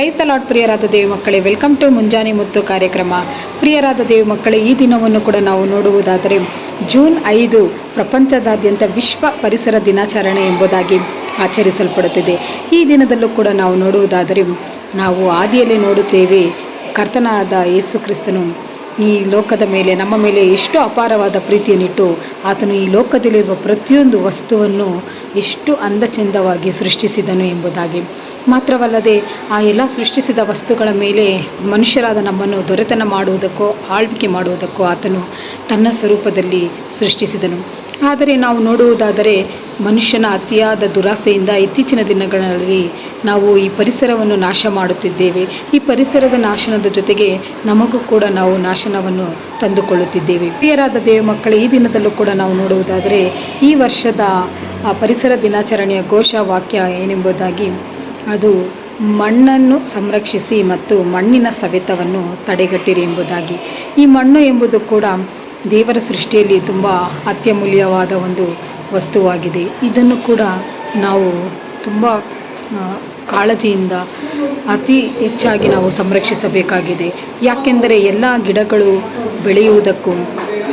ಕ್ರೈಸ್ತ ಲಾಡ್ ಪ್ರಿಯರಾದ ದೇವಿ ಮಕ್ಕಳೇ, welcome to ಮುಂಜಾನೆ ಮುತ್ತು ಕಾರ್ಯಕ್ರಮ. ಪ್ರಿಯರಾದ ದೇವಿ ಮಕ್ಕಳೇ, ಈ ದಿನವನ್ನು ಕೂಡ ನಾವು ನೋಡುವುದಾದರೆ ಜೂನ್ ಐದು ಪ್ರಪಂಚದಾದ್ಯಂತ ವಿಶ್ವ ಪರಿಸರ ದಿನಾಚರಣೆ ಎಂಬುದಾಗಿ ಆಚರಿಸಲ್ಪಡುತ್ತಿದೆ. ಈ ದಿನದಲ್ಲೂ ಕೂಡ ನಾವು ನೋಡುವುದಾದರೆ ನಾವು ಆದಿಯಲ್ಲಿ ನೋಡುತ್ತೇವೆ ಕರ್ತನಾದ ಯೇಸು ಕ್ರಿಸ್ತನು ಈ ಲೋಕದ ಮೇಲೆ, ನಮ್ಮ ಮೇಲೆ ಎಷ್ಟು ಅಪಾರವಾದ ಪ್ರೀತಿಯನ್ನಿಟ್ಟು ಆತನು ಈ ಲೋಕದಲ್ಲಿರುವ ಪ್ರತಿಯೊಂದು ವಸ್ತುವನ್ನು ಎಷ್ಟು ಅಂದಚಂದವಾಗಿ ಸೃಷ್ಟಿಸಿದನು ಎಂಬುದಾಗಿ. ಮಾತ್ರವಲ್ಲದೆ, ಆ ಎಲ್ಲ ಸೃಷ್ಟಿಸಿದ ವಸ್ತುಗಳ ಮೇಲೆ ಮನುಷ್ಯರಾದ ನಮ್ಮನ್ನು ದೊರೆತನ ಮಾಡುವುದಕ್ಕೋ, ಆಳ್ವಿಕೆ ಮಾಡುವುದಕ್ಕೋ ಆತನು ತನ್ನ ಸ್ವರೂಪದಲ್ಲಿ ಸೃಷ್ಟಿಸಿದನು. ಆದರೆ ನಾವು ನೋಡುವುದಾದರೆ ಮನುಷ್ಯನ ಅತಿಯಾದ ದುರಾಸೆಯಿಂದ ಇತ್ತೀಚಿನ ದಿನಗಳಲ್ಲಿ ನಾವು ಈ ಪರಿಸರವನ್ನು ನಾಶ ಮಾಡುತ್ತಿದ್ದೇವೆ. ಈ ಪರಿಸರದ ನಾಶನದ ಜೊತೆಗೆ ನಮಗೂ ಕೂಡ ನಾವು ನಾಶನವನ್ನು ತಂದುಕೊಳ್ಳುತ್ತಿದ್ದೇವೆ. ಪ್ರಿಯರಾದ ದೇವ ಮಕ್ಕಳು, ಈ ದಿನದಲ್ಲೂ ಕೂಡ ನಾವು ನೋಡುವುದಾದರೆ, ಈ ವರ್ಷದ ಪರಿಸರ ದಿನಾಚರಣೆಯ ಘೋಷವಾಕ್ಯ ಏನೆಂಬುದಾಗಿ, ಅದು ಮಣ್ಣನ್ನು ಸಂರಕ್ಷಿಸಿ ಮತ್ತು ಮಣ್ಣಿನ ಸವೆತವನ್ನು ತಡೆಗಟ್ಟಿರಿ ಎಂಬುದಾಗಿ. ಈ ಮಣ್ಣು ಎಂಬುದು ಕೂಡ ದೇವರ ಸೃಷ್ಟಿಯಲ್ಲಿ ತುಂಬ ಅತ್ಯಮೂಲ್ಯವಾದ ಒಂದು ವಸ್ತುವಾಗಿದೆ. ಇದನ್ನು ಕೂಡ ನಾವು ತುಂಬ ಕಾಳಜಿಯಿಂದ ಅತಿ ಹೆಚ್ಚಾಗಿ ನಾವು ಸಂರಕ್ಷಿಸಬೇಕಾಗಿದೆ. ಯಾಕೆಂದರೆ ಎಲ್ಲ ಗಿಡಗಳು ಬೆಳೆಯುವುದಕ್ಕೂ,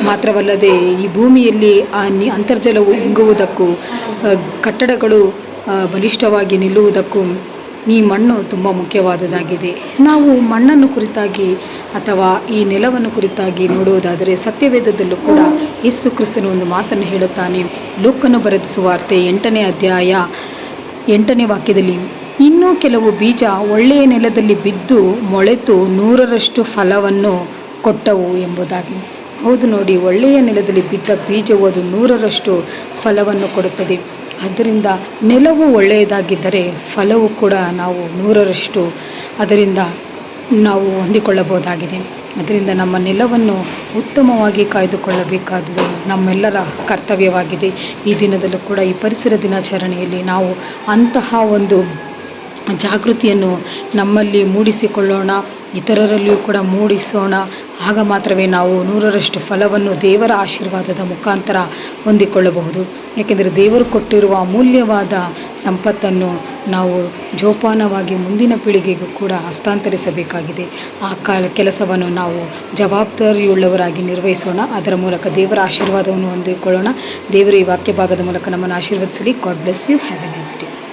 ಮಾತ್ರವಲ್ಲದೆ ಈ ಭೂಮಿಯಲ್ಲಿ ಆ ನಿ, ಅಂತರ್ಜಲವು ಇಂಗುವುದಕ್ಕೂ ಕಟ್ಟಡಗಳು ಬಲಿಷ್ಠವಾಗಿ ನಿಲ್ಲುವುದಕ್ಕೂ ಈ ಮಣ್ಣು ತುಂಬ ಮುಖ್ಯವಾದುದಾಗಿದೆ ನಾವು ಮಣ್ಣನ್ನು ಕುರಿತಾಗಿ ಅಥವಾ ಈ ನೆಲವನ್ನು ಕುರಿತಾಗಿ ನೋಡುವುದಾದರೆ ಸತ್ಯವೇದದಲ್ಲೂ ಕೂಡ ಯೇಸು ಕ್ರಿಸ್ತನು ಒಂದು ಮಾತನ್ನು ಹೇಳುತ್ತಾನೆ. ಲೋಕನ್ನು ಬರೆದ ಸುವಾರ್ತೆ ಎಂಟನೇ ಅಧ್ಯಾಯ ಎಂಟನೇ ವಾಕ್ಯದಲ್ಲಿ, ಇನ್ನೂ ಕೆಲವು ಬೀಜ ಒಳ್ಳೆಯ ನೆಲದಲ್ಲಿ ಬಿದ್ದು ಮೊಳೆತು ನೂರರಷ್ಟು ಫಲವನ್ನು ಕೊಟ್ಟವು ಎಂಬುದಾಗಿ. ಹೌದು ನೋಡಿ, ಒಳ್ಳೆಯ ನೆಲದಲ್ಲಿ ಬಿದ್ದ ಬೀಜವು ಅದು ನೂರರಷ್ಟು ಫಲವನ್ನು ಕೊಡುತ್ತದೆ. ಅದರಿಂದ ನೆಲವು ಒಳ್ಳೆಯದಾಗಿದ್ದರೆ ಫಲವು ಕೂಡ ನಾವು ನೂರರಷ್ಟು ಅದರಿಂದ ನಾವು ಹೊಂದಿಕೊಳ್ಳಬಹುದಾಗಿದೆ. ಅದರಿಂದ ನಮ್ಮ ನೆಲವನ್ನು ಉತ್ತಮವಾಗಿ ಕಾಯ್ದುಕೊಳ್ಳಬೇಕಾದುದು ನಮ್ಮೆಲ್ಲರ ಕರ್ತವ್ಯವಾಗಿದೆ. ಈ ದಿನದಲ್ಲೂ ಕೂಡ ಈ ಪರಿಸರ ದಿನಾಚರಣೆಯಲ್ಲಿ ನಾವು ಅಂತಹ ಒಂದು ಜಾಗೃತಿಯನ್ನು ನಮ್ಮಲ್ಲಿ ಮೂಡಿಸಿಕೊಳ್ಳೋಣ, ಇತರರಲ್ಲಿಯೂ ಕೂಡ ಮೂಡಿಸೋಣ. ಆಗ ಮಾತ್ರವೇ ನಾವು ನೂರರಷ್ಟು ಫಲವನ್ನು ದೇವರ ಆಶೀರ್ವಾದದ ಮುಖಾಂತರ ಹೊಂದಿಕೊಳ್ಳಬಹುದು. ಯಾಕೆಂದರೆ ದೇವರು ಕೊಟ್ಟಿರುವ ಅಮೂಲ್ಯವಾದ ಸಂಪತ್ತನ್ನು ನಾವು ಜೋಪಾನವಾಗಿ ಮುಂದಿನ ಪೀಳಿಗೆಗೂ ಕೂಡ ಹಸ್ತಾಂತರಿಸಬೇಕಾಗಿದೆ. ಆ ಕಾಲ ಕೆಲಸವನ್ನು ನಾವು ಜವಾಬ್ದಾರಿಯುಳ್ಳವರಾಗಿ ನಿರ್ವಹಿಸೋಣ. ಅದರ ಮೂಲಕ ದೇವರ ಆಶೀರ್ವಾದವನ್ನು ಹೊಂದಿಕೊಳ್ಳೋಣ. ದೇವರು ಈ ವಾಕ್ಯ ಭಾಗದ ಮೂಲಕ ನಮ್ಮನ್ನು ಆಶೀರ್ವದಿಸಲಿ. God bless you have a